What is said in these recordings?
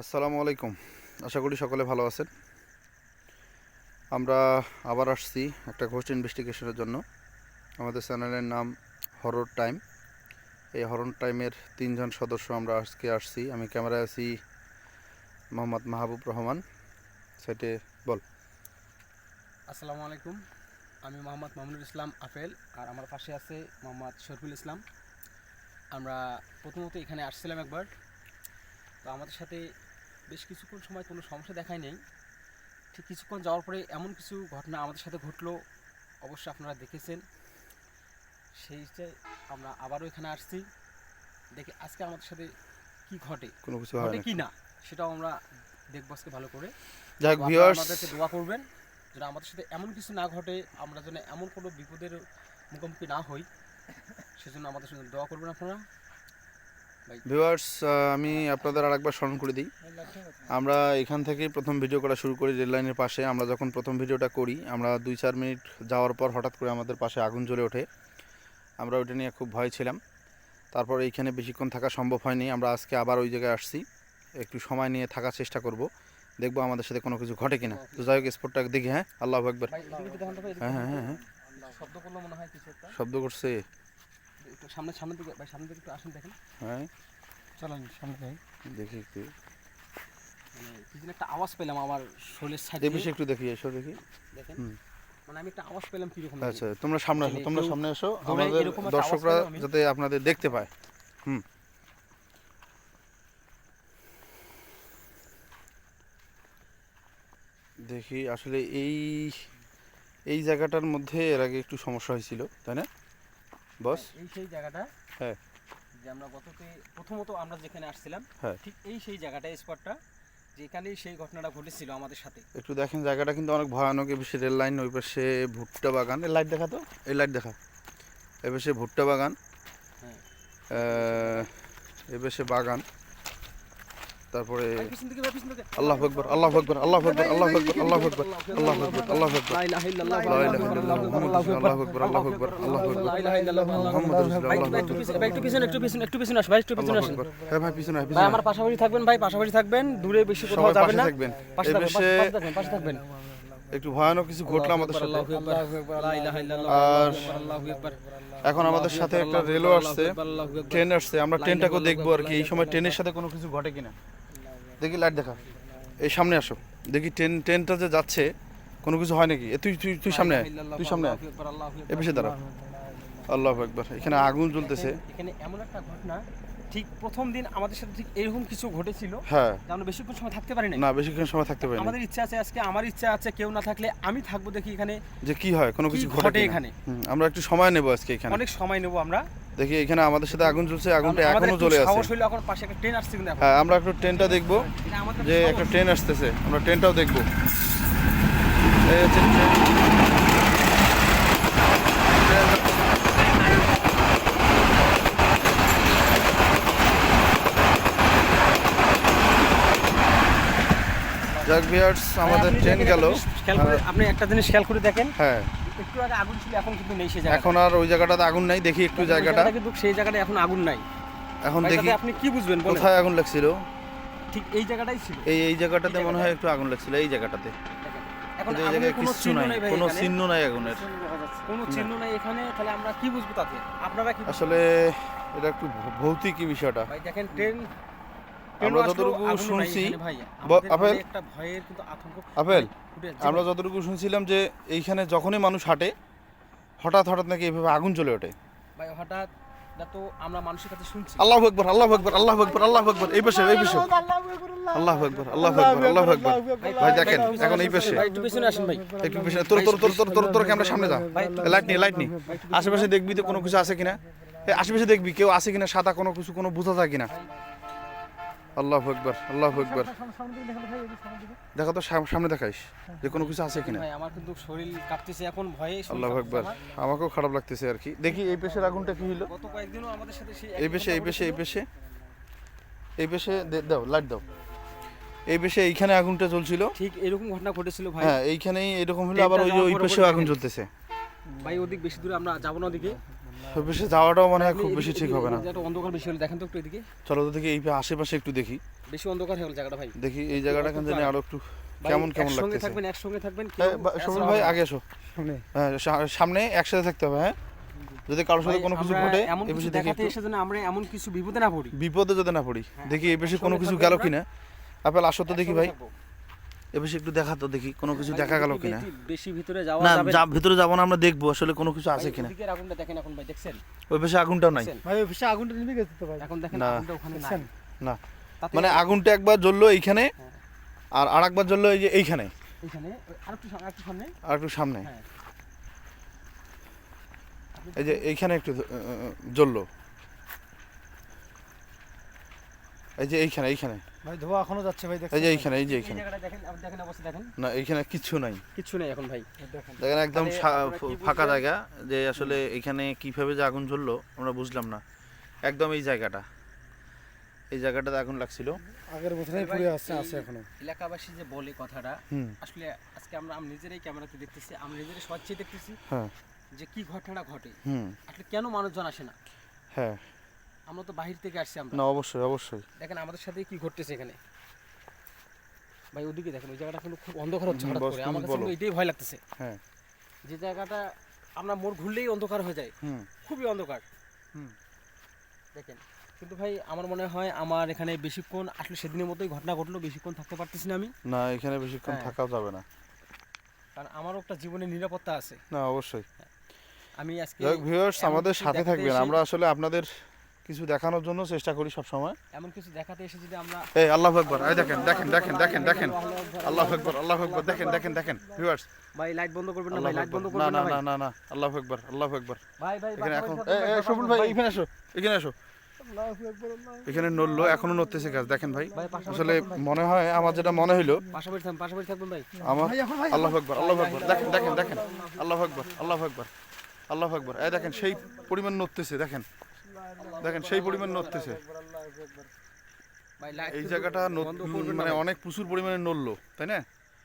আসসালামু আলাইকুম। আশা করি সকলে ভালো আছেন। আমরা আবার আসছি একটা ঘোস্ট ইনভেস্টিগেশনের জন্য। আমাদের চ্যানেলের নাম হরর টাইম। এই হরর টাইমের তিনজন সদস্য আমরা আজকে আসছি। আমি ক্যামেরায় আছি মোহাম্মদ মাহবুব রহমান। সেটে বল। আসসালামু আলাইকুম। আমি মোহাম্মদ মামুনুল ইসলাম আফেল আর আমার পাশে আছে মোহাম্মদ শরফুল ইসলাম। আমরা প্রথমত এখানে আসছিলাম একবার। তো আমাদের সাথে বেশ কিছুক্ষণ সময় কোনো সমস্যা দেখাই নেই। ঠিক কিছুক্ষণ যাওয়ার পরে এমন কিছু ঘটনা আমাদের সাথে ঘটলো অবশ্যই আপনারা দেখেছেন। সেই যে আমরা আবারও এখানে আসছি। দেখে আজকে আমাদের সাথে কি ঘটে কোনো কিছু ঘটে কি না সেটাও আমরা দেখব আজকে ভালো করে। যাক ভিউয়ার্স আমাদেরকে দোয়া করবেন যেন আমাদের সাথে এমন কিছু না ঘটে আমরা যেন এমন কোনো বিপদের মুখোমুখি না হই। সেজন্য আমাদের সাথে দোয়া করবেন আপনারা। ভিউয়ার্স আমি আপনাদের আরেকবার স্মরণ করে দিই। আমরা এখান থেকেই প্রথম ভিডিও করা শুরু করি রেল লাইনের পাশে। আমরা যখন প্রথম ভিডিওটা করি আমরা দুই চার মিনিট যাওয়ার পর হঠাৎ করে আমাদের পাশে আগুন জ্বলে ওঠে। আমরা ওইটা নিয়ে খুব ভয় ছিলাম। তারপর এইখানে বেশিক্ষণ থাকা সম্ভব হয়নি। আমরা আজকে আবার ওই জায়গায় আসছি। একটু সময় নিয়ে থাকার চেষ্টা করব। দেখব আমাদের সাথে কোনো কিছু ঘটে কিনা। তো যাই হোক স্পটটা দেখি হ্যাঁ? আল্লাহ একবার হ্যাঁ হ্যাঁ হ্যাঁ হ্যাঁ। শব্দ করল মনে হয় শব্দ করছে। একটু সামনে সামনের দিকে ভাই সামনের দিকে একটু আসেন দেখেন। হ্যাঁ চলেন সামনে ভাই। দেখি একটু। মানে কি একটা আওয়াজ পেলাম আমার শরীরের সাইড বেশি একটু দেখি এসো দেখি। দেখেন। মানে আমি একটা আওয়াজ পেলাম কীরকম আচ্ছা তোমরা সামনে আসো মানে তোমরা সামনে এসো আমাদের দর্শকরা যাতে আপনাদের দেখতে পায়। হুম। দেখি আসলে এই এই জায়গাটার মধ্যে এর আগে একটু সমস্যা হয়েছিল তাই না? বস? এই সেই জায়গাটা। হ্যাঁ। যে আমরা গততে প্রথমত আমরা যেখানে আসছিলাম হ্যাঁ। ঠিক এই সেই জায়গাটা স্পটটা যেখানেই সেই ঘটনাটা ঘটেছিল আমাদের সাথে। একটু দেখেন জায়গাটা কিন্তু অনেক ভয়ানক। এ বেশি রেল লাইন ওই পাশে ভুট্টা বাগান। এই লাইট দেখা তো? এই লাইট দেখা। এ পাশে ভুট্টা বাগান। হ্যাঁ। এ পাশে বাগান। তারপরে। আল্লাহ আকবর আল্লাহ আকবর আল্লাহ আকবর আল্লাহ আকবর আল্লাহ আকবর আল্লাহ আকবর আল্লাহ আকবর। লা ইলাহা ইল্লাল্লাহ, লা ইলাহা ইল্লাল্লাহ, আকবার, মুহাম্মাদুর আল্লাহু রাসূলুল্লাহ, আল্লাহু আকবর, আল্লাহু আকবর, লা ইলাহা ইল্লাল্লাহ, মুহাম্মাদুর রাসূলুল্লাহ, ভাই, একটু পিছনে- একটু পিছনে একটু পিছনে আস ভাই একটু পিছনে হ্যাঁ ভাই পিছনে আয়, ভাই আমার পাশাপাশি থাকবেন ভাই পাশাপাশি থাকবেন। দূরে বেশি কোথাও যাবেন না। থাকবেন। পাশে থাকবেন পাশে থাকবেন পাশে থাকবেন। একটু ভয়ানক কিছু ঘটলো আমাদের সাথে। আর এখন আমাদের সাথে একটা রেলও আসছে। ট্রেন আসছে। আমরা ট্রেনটাকেও দেখব আর কি। এই সময় ট্রেনের সাথে কোনো কিছু ঘটে কিনা? দেখি লাইট দেখা। এই সামনে আসো। দেখি ট্রেন ট্রেনটা যে যাচ্ছে কোনো কিছু হয় নাকি? এ তুই তুই তুই সামনে আয়। তুই সামনে আয়। এ আকবার। বেশি দাঁড়া। আল্লাহ একবার এখানে আগুন জ্বলতেছে। এখানে এমন একটা ঘটনা ঠিক প্রথম দিন আমাদের সাথে ঠিক এরকম কিছু ঘটেছিল। হ্যাঁ। আমরা বেশিক্ষণ সময় থাকতে পারি না বেশিক্ষণ সময় থাকতে পারি আমাদের ইচ্ছা আছে আজকে আমার ইচ্ছা আছে কেউ না থাকলে আমি থাকব দেখি এখানে যে কি হয় কোনো কিছু ঘটে এখানে? আমরা একটু সময় নেব আজকে এখানে। অনেক সময় নেব আমরা। দেখি এখানে আমাদের সাথে আগুন জ্বলছে আগুনটা এখনও জ্বলে আছে। সাহস হইল এখন পাশে একটা ট্রেন আসছে কিন্তু হ্যাঁ আমরা একটু ট্রেনটা দেখব। যে একটা ট্রেন আসতেছে আমরা ট্রেনটাও দেখব। এই হচ্ছে। ট্রেন- যাক ভিউয়ার্স আমাদের ট্রেন গেল। খেয়াল আপনি একটা জিনিস খেয়াল করে দেখেন। হ্যাঁ। একটু আগে আগুন ছিল এখন কিন্তু নেই সেই জায়গাটা। এখন আর ওই জায়গাটাতে আগুন নাই দেখি একটু জায়গাটা কিন্তু সেই জায়গাটা এখন আগুন নাই। এখন দেখি আপনি কি বুঝবেন কোথায় আগুন লাগছিল? ঠিক এই জায়গাটাই ছিল। এই এই জায়গাটাতে মনে হয় একটু আগুন লাগছিল এই জায়গাটাতে। এখন এই জায়গায় কিচ্ছু নাই কোনো চিহ্ন নাই আগুনের। কোনো চিহ্ন নাই এখানে। তাহলে আমরা কি বুঝব তাতে? আপনারা কি আসলে এটা একটু ভৌতিকই বিষয়টা। ভাই দেখেন ট্রেন আমরা যতটুকু শুনছি, আপেল? আপেল? আমরা যতটুকু শুনছিলাম যে এইখানে যখনই মানুষ হাঁটে হঠাৎ হঠাৎ নাকি এইভাবে আগুন জ্বলে ওঠে। ভাই হঠাৎ তো আমরা মানুষের কাছে শুনছি। আল্লাহ আকবর আল্লাহ আকবর আল্লাহ আকবর আল্লাহ আকবর এই পাশে এই পাশে। আল্লাহ আকবর আল্লাহ আকবর আল্লাহ আকবর। ভাই দেখেন এখন এই পাশে। একটু পেছনে আসেন ভাই। একটু পিছনে তোর তোর তোর তোর তোর তোর ক্যামেরা সামনে যা। লাইট নি লাইট নি। আশেপাশে দেখবি তো কোনো কিছু আছে কিনা? আশেপাশে দেখবি কেউ আছে কিনা সাদা কোনো কিছু কোনো বোঝা যায় কিনা? আল্লাহ আকবর আল্লাহ আকবর। দেখো তো সামনে দেখাইস যে কোনো কিছু আছে কিনা। আমার কিন্তু শরীর কাঁপতেছে এখন ভয়ে আল্লাহ আমার। আমাকেও খারাপ লাগতেছে আর কি। দেখি এই পেশের আগুনটা কি হইল। গত কয়েকদিনও আমাদের সাথে সেই এই পেশে এই পেশে এই পেশে। এই পেশে দে- দাও লাইট দাও। এই পেশে এইখানে আগুনটা জ্বলছিল। ঠিক এরকম ঘটনা ঘটেছিল ভাই। হ্যাঁ এইখানেই এরকম হলো আবার ওই ওই পেশেও আগুন জ্বলতেছে। ভাই ওদিক বেশি দূরে আমরা যাব না ওদিকে। পাশে যাওয়াটাও মনে হয় খুব বেশি ঠিক হবে না। অন্ধকার বেশি হলে দেখেন তো একটু এদিকে। চলো তো দেখি এই আশেপাশে একটু দেখি। বেশি অন্ধকার হয়ে জায়গাটা ভাই। দেখি এই জায়গাটা কেন জানি আরও একটু কেমন কেমন একসঙ্গে থাকবেন একসঙ্গে থাকবেন হ্যাঁ, শোভন ভাই আগে এসো। হ্যাঁ সামনে একসাথে থাকতে হবে হ্যাঁ? যদি কারোর সাথে কোনো কিছু ঘটে এমন এই কিছু দেখি দেখাতে এসে যেন আমরা এমন কিছু বিপদে না পড়ি। বিপদে যাতে না পড়ি হ্যাঁ, দেখি এই বেশি কোনো কিছু গেল কিনা। আপেল আসো তো দেখি ভাই। এ পাশে একটু দেখা তো দেখি কোনো কিছু দেখা গেল কিনা। বেশি- ভিতরে যাওয়া যাবে যা ভিতরে যাব না আমরা দেখব আসলে কোনো কিছু আছে কিনা। ওদিকের আগুনটা দেখেন এখন ভাই দেখছেন? ওই পাশে আগুনটাও নাই? ভাই অফিসে আগুনটা নিভে গেছে তো ভাই। এখন দেখেন না। আগুনটা ওখানে নাই। না। মানে আগুনটা একবার জ্বললো এইখানে হ্যাঁ। আর আর একবার জ্বললো এই যে এইখানে। এখানে আর একটু সামনে- আর একটু সামনে? আর একটু সামনে। হ্যাঁ। এই যে এইখানে একটু জ্বললো। এই যে এইখানে এইখানে। ভাই ধোয়া এখনও যাচ্ছে ভাই এই যে এইখানে এই যে এইখানে। দেখেন দেখেন অবস্থা দেখেন। না এইখানে কিচ্ছু নাই। কিচ্ছু নেই এখন ভাই। দেখেন। দেখেন একদম ফাঁকা জায়গা যে আসলে এখানে কীভাবে যে আগুন জ্বললো আমরা বুঝলাম না। একদম এই জায়গাটা। এই জায়গাটাতে আগুন লাগছিল। আগের বছরই আসছে এই আছে এখনও। এলাকাবাসী যে বলে কথাটা আসলে আজকে আমরা আম নিজেরাই ক্যামেরাতে দেখতেছি আমরা নিজেরাই স্বচ্ছই দেখতেছি হ্যাঁ। যে কি ঘটনাটা ঘটে। হুম। আসলে কেন মানুষজন আসে না? হ্যাঁ। আমরা তো বাহির থেকে আসছি আমরা। না অবশ্যই অবশ্যই। দেখেন আমাদের সাথে কি ঘটতেছে এখানে। ভাই ওদিকে দেখেন ওই জায়গাটা কিন্তু খুব অন্ধকার হচ্ছে হঠাৎ করে। আমার কাছে এটাই ভয় লাগতেছে। হ্যাঁ। যে জায়গাটা আমরা মোড় ঘুরলেই অন্ধকার হয়ে যায়। হুম। খুবই অন্ধকার। হুম। দেখেন কিন্তু ভাই আমার মনে হয় আমার এখানে বেশিক্ষণ আসলে সেদিনের মতোই ঘটনা ঘটলো বেশিক্ষণ থাকতে পারতেছি না আমি। না এখানে বেশিক্ষণ থাকা যাবে না। কারণ আমারও একটা জীবনের নিরাপত্তা আছে। না অবশ্যই। আমি আজকে ভিউয়ার্স আমাদের সাথে থাকবেন। আমরা আসলে আপনাদের কিছু দেখানোর জন্য চেষ্টা করি সব সময় এমন কিছু দেখাতে এসে যদি আমরা এই আল্লাহ আকবর। এই দেখেন দেখেন দেখেন দেখেন দেখেন। আল্লাহ আকবর আল্লাহ আকবর। দেখেন দেখেন দেখেন ভিউয়ার্স ভাই লাইট বন্ধ করবেন না ভাই লাইট বন্ধ না করবেন না না না না। আল্লাহ আকবর আল্লাহ আকবর। ভাই ভাই এখানে এখন এই সবুল ভাই এখানে আসো। এখানে আসো। এখানে নড়লো এখনও নড়তেছে গাছ। দেখেন ভাই। আসলে মনে হয় আমার যেটা মনে হইল পাশাপাশি থাকবেন পাশাপাশি থাকবেন ভাই। আমার আল্লাহ আকবর আল্লাহ আকবর। দেখেন দেখেন দেখেন। আল্লাহ আকবর আল্লাহ আকবর আল্লাহ আকবর। এই দেখেন সেই পরিমাণ নড়তেছে দেখেন। দেখেন সেই পরিমাণ নড়তেছে। এই জায়গাটা মানে অনেক প্রচুর পরিমাণে নড়লো তাই না?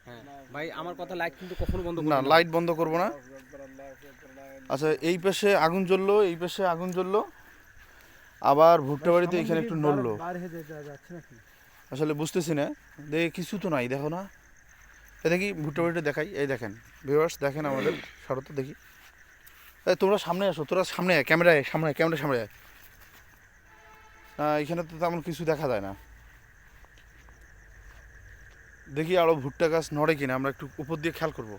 হ্যাঁ। ভাই আমার কথা লাইট কিন্তু কখনো বন্ধ না না। লাইট বন্ধ করব না। আচ্ছা এই পাশে আগুন জ্বললো এই পাশে আগুন জ্বললো। আবার ভুট্টা বাড়িতে এখানে একটু নড়লো। আসলে বুঝতেছি না। দেখে কিছু তো নাই দেখো না। এ দেখি ভুট্টা বাড়িটা দেখাই। এই দেখেন ভিউয়ার্স দেখেন আমাদের শরত দেখি। তোমরা সামনে আসো তোরা সামনে আয় ক্যামেরায় সামনে ক্যামেরা সামনে আয়। এখানে তো তেমন কিছু দেখা যায় না। দেখি আরও ভুট্টা গাছ নড়ে কিনা আমরা একটু উপর দিয়ে খেয়াল করব।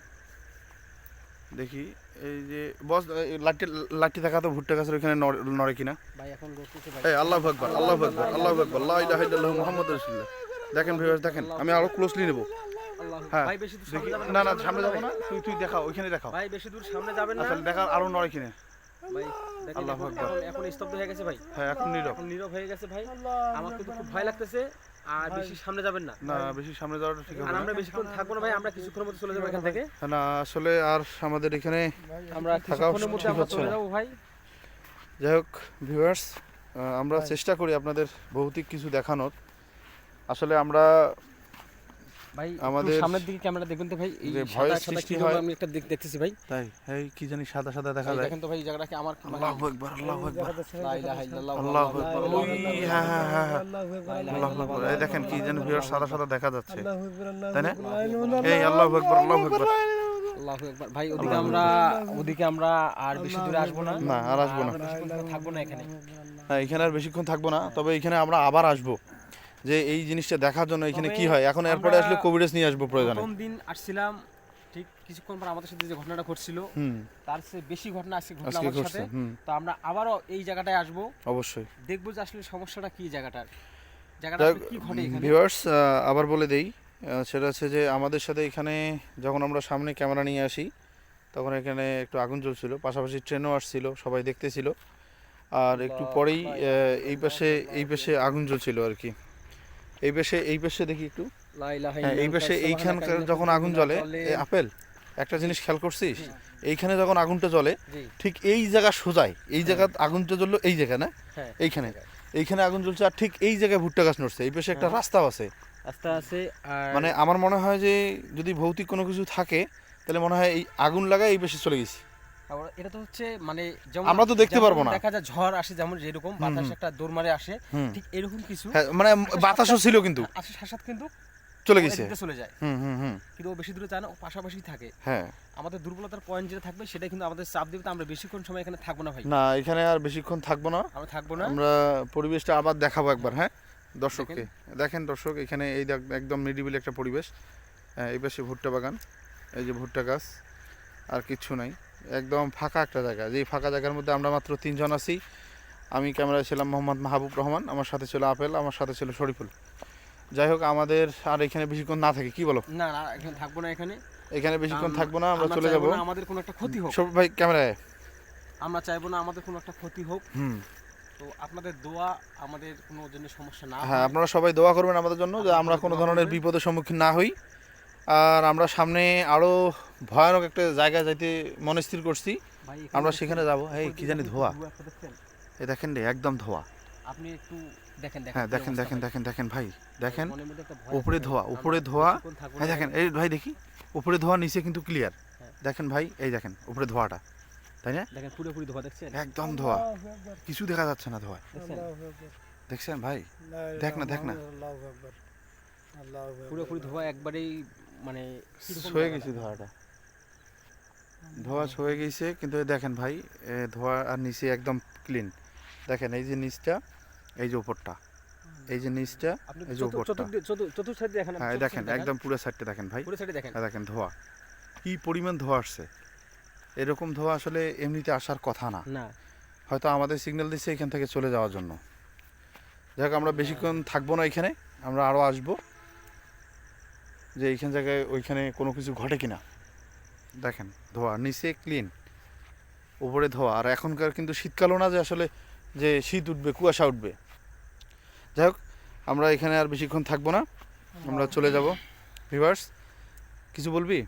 দেখি এই যে বস লাঠি লাঠি দেখা তো ভুট্টা গাছের ওইখানে নড়ে- কিনা। এই আল্লাহ আকবার আল্লাহ আকবার আল্লাহ আকবার ইলাহা ইল্লাল্লাহু মুহাম্মাদুর দেখেন ভিউয়ার্স দেখেন আমি আরও ক্লোজলি নেব। হ্যাঁ, না। না সামনে যাব না তুই তুই দেখাও ওইখানে দেখাও। ভাই বেশি দূর সামনে যাবেন না। আসলে দেখা আরও নড়ে কিনে। ভাই আল্লাহু এখন- আকবার। এখন- এখন স্তব্ধ হয়ে গেছে ভাই। হ্যাঁ এখন নীরব। এখন নীরব হয়ে গেছে ভাই। আমার কিন্তু খুব ভয় লাগতেছে আর বেশি সামনে যাবেন না। না বেশি সামনে যাওয়াটা ঠিক হবে আমরা বেশিক্ষণ থাকব না ভাই আমরা কিছুক্ষণের মধ্যে চলে যাব এখান থেকে। না আসলে আর আমাদের এখানে আমরা থাকাও কিছুক্ষণের মধ্যে আমরা চলে। যাব ভাই। যাই হোক ভিউয়ার্স আমরা চেষ্টা করি আপনাদের ভৌতিক কিছু দেখানোর। আসলে আমরা ভাই আমাদের সামনের দিকে ক্যামেরা দেখবেন তো ভাই এই যে সাদা সাদা সৃষ্টি কি হয়। আমি একটা দেখ- দেখতেছি ভাই। তাই এই কি জানি সাদা সাদা দেখা যায়। দেখেন তো ভাই আমার মানে- আল্লাহু আকবার আল্লাহু আকবার। লা ইলাহা ইল্লাল্লাহ আল্লাহু আকবার। ওই হ্যাঁ হ্যাঁ হ্যাঁ হ্যাঁ। আল্লাহু আল্লাহু আকবার। এই দেখেন কি জানি ভিউয়ার্স সাদা সাদা দেখা যাচ্ছে তাই না? এই আল্লাহু আকবার আল্লাহু আকবার। আল্লাহু আকবার। ভাই ওদিকে আমরা ওদিকে আমরা আর বেশি দূরে আসব না। না, আর আসব না। থাকব না এখানে। হ্যাঁ এখানে আর বেশিক্ষণ থাকব না তবে এখানে আমরা আবার আসব। যে এই জিনিসটা দেখার জন্য এখানে কি হয়? এখন এরপরে আসলে কোভিডেস নিয়ে আসব প্রয়োজনে। প্রথম দিন আসছিলাম ঠিক কিছুক্ষণ পর আমাদের সাথে যে ঘটনাটা ঘটছিল তার চেয়ে বেশি ঘটনা আজকে আজকে আমাদের সাথে। তো আমরা আবারও এই জায়গাটায় আসব। অবশ্যই। দেখব যে আসলে সমস্যাটা কি জায়গাটার। জায়গাটা কি ঘটে এখানে? ভিউয়ার্স আবার বলে দেই সেটা হচ্ছে যে আমাদের সাথে এখানে যখন আমরা সামনে ক্যামেরা নিয়ে আসি তখন এখানে একটু আগুন জ্বলছিল পাশাপাশি ট্রেনও আসছিল সবাই দেখতেছিল। আর একটু পরেই এই পাশে এই পাশে আগুন জ্বলছিল আর কি। এই পাশে এই পাশে দেখি একটু। হ্যাঁ এই পাশে এইখানকার যখন আগুন জ্বলে আপেল একটা জিনিস খেয়াল করছিস? এইখানে যখন আগুনটা জ্বলে ঠিক এই জায়গা সোজায় এই জায়গা আগুনটা জ্বললো এই জায়গা না? হ্যাঁ এইখানে। এইখানে আগুন জ্বলছে আর ঠিক এই জায়গায় ভুট্টা গাছ নড়ছে এই পাশে একটা হ্যাঁ। রাস্তাও আছে। রাস্তা আছে মানে আমার মনে হয় যে যদি ভৌতিক কোনো কিছু থাকে তাহলে মনে হয় এই আগুন লাগায় এই পাশে চলে গেছি। এটা তো হচ্ছে মানে যেমন আমরা তো দেখতে পারব না। দেখা যায় ঝড় আসে যেমন যেরকম বাতাস। একটা দৌড় মারে আসে ঠিক এরকম কিছু। হ্যাঁ মানে বাতাসও ছিল কিন্তু। আসে সাথে কিন্তু চলে গেছে। চলে যায়। হুম হুম হুম। কিন্তু ও বেশি দূরে যায় না ও পাশাপাশি থাকে। হ্যাঁ। আমাদের দুর্বলতার পয়েন্ট যেটা থাকবে সেটা কিন্তু আমাদের চাপ দিবে তো আমরা বেশিক্ষণ সময় এখানে থাকব না ভাই। না এখানে আর বেশিক্ষণ থাকব না। আমরা থাকব না। আমরা পরিবেশটা আবার দেখাবো একবার হ্যাঁ? দর্শককে। দেখেন। দর্শক এখানে এই একদম নিরিবিলি একটা পরিবেশ। হ্যাঁ, এই পাশে ভুট্টা বাগান এই যে ভুট্টা গাছ আর কিচ্ছু নাই। একদম ফাঁকা একটা জায়গা। যেই ফাঁকা জায়গার মধ্যে আমরা মাত্র তিনজন আছি আমি ক্যামেরায় ছিলাম মোহাম্মদ মাহবুব রহমান আমার সাথে ছিল আপেল আমার সাথে ছিল শরীফুল। যাই হোক আমাদের আর এখানে বেশিক্ষণ না থাকে কি বলো? না না এখানে থাকব না এখানে। এখানে বেশিক্ষণ থাকব না আমরা চলে যাব। আমাদের কোনো একটা ক্ষতি হোক। সব ভাই ক্যামেরায়। আমরা চাইব না আমাদের কোনো একটা ক্ষতি হোক। হুম। তো আপনাদের দোয়া আমাদের কোনো জন্য সমস্যা না হ্যাঁ আপনারা সবাই দোয়া করবেন আমাদের জন্য যে আমরা কোনো ধরনের বিপদের সম্মুখীন না হই। আর আমরা সামনে আরও ভয়ানক একটা জায়গায় যাইতে মনস্থির করছি। আমরা সেখানে যাব। এই কি জানি ধোয়া। এই দেখেন রে একদম ধোয়া। আপনি একটু দেখেন দেখেন হ্যাঁ দেখেন দেখেন ভাই। দেখেন দেখেন ভাই দেখেন। উপরে। ধোঁয়া, উপরে ধোঁয়া। হ্যাঁ দেখেন এই ভাই দেখি উপরে ধোয়া নিচে কিন্তু ক্লিয়ার। দেখেন ভাই এই দেখেন উপরে ধোয়াটা। তাই না? দেখেন পুরোপুরি ধোয়া দেখছেন? একদম ধোয়া। কিছু দেখা যাচ্ছে না ধোয়া দেখছেন? ভাই? দেখ না, দেখ না। পুরোপুরি ধোয়া একবারেই মানে জায়গা? গেছে ধোয়াটা। ধোয়া ছয়ে গেছে কিন্তু দেখেন ভাই ধোয়া আর নিচে একদম ক্লিন দেখেন এই যে নিচটা এই যে উপরটা। এই যে নিচটা এই যে দিয়ে দেখেন, হ্যাঁ দেখেন একদম পুরো সাইডটা দেখেন ভাই। পুরো এ দেখেন। দেখেন ধোয়া। কি পরিমাণ ধোয়া আসছে। এরকম ধোয়া আসলে এমনিতে আসার কথা না। না। হয়তো আমাদের সিগন্যাল দিচ্ছে এখান থেকে চলে যাওয়ার জন্য। যাই হোক আমরা বেশিক্ষণ থাকব না এখানে আমরা আরও আসব। যে এইখান জায়গায় ওইখানে কোনো কিছু ঘটে কিনা? দেখেন ধোয়া নিচে ক্লিন উপরে ধোয়া। আর এখনকার কিন্তু শীতকালও না যে আসলে যে শীত উঠবে কুয়াশা উঠবে। যাই হোক আমরা এখানে আর বেশিক্ষণ থাকব না। আমরা চলে যাব। ভিভার্স কিছু বলবি?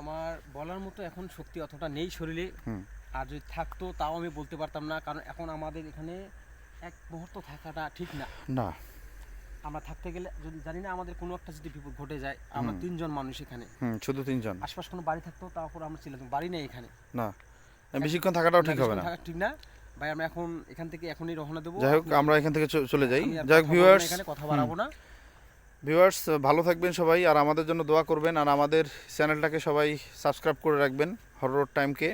আমার বলার মতো এখন শক্তি অতটা নেই শরীরে। আর যদি থাকতো তাও আমি বলতে পারতাম না। কারণ এখন আমাদের এখানে এক মুহূর্ত থাকাটা ঠিক না। না। আমরা থাকতে গেলে যদি জানি না আমাদের কোনো একটা যদি বিপদ ঘটে যায় আমরা তিনজন মানুষ এখানে। হুম শুধু তিনজন। আশপাশ কোনো বাড়ি থাকতো তারপর আমরা ছিলাম বাড়ি নেই এখানে। না। বেশিক্ষণ থাকাটাও ঠিক হবে না। ঠিক না। ভাই আমরা এখন এখান থেকে এখনই রওনা দেবো। যাই হোক আমরা এখান থেকে চলে যাই। যাই হোক ভিউয়ার্স এখানে কথা বাড়াবো না। ভিউয়ার্স ভালো থাকবেন সবাই আর আমাদের জন্য দোয়া করবেন আর আমাদের চ্যানেলটাকে সবাই সাবস্ক্রাইব করে রাখবেন হরর টাইমকে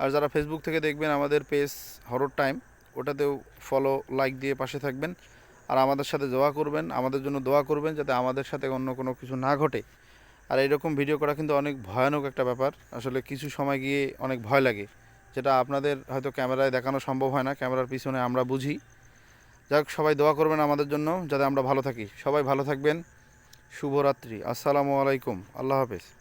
আর যারা ফেসবুক থেকে দেখবেন আমাদের পেজ হরর টাইম ওটাতেও ফলো লাইক দিয়ে পাশে থাকবেন। আর আমাদের সাথে দোয়া করবেন, আমাদের জন্য দোয়া করবেন যাতে আমাদের সাথে অন্য কোনো কিছু না ঘটে। আর এইরকম ভিডিও করা কিন্তু অনেক ভয়ানক একটা ব্যাপার। আসলে কিছু সময় গিয়ে অনেক ভয় লাগে। যেটা আপনাদের হয়তো ক্যামেরায় দেখানো সম্ভব হয় না, ক্যামেরার পিছনে আমরা বুঝি। যাই সবাই দোয়া করবেন আমাদের জন্য, যাতে আমরা ভালো থাকি। সবাই ভালো থাকবেন। শুভরাত্রি। আসসালামু আলাইকুম। আল্লাহ হাফেজ।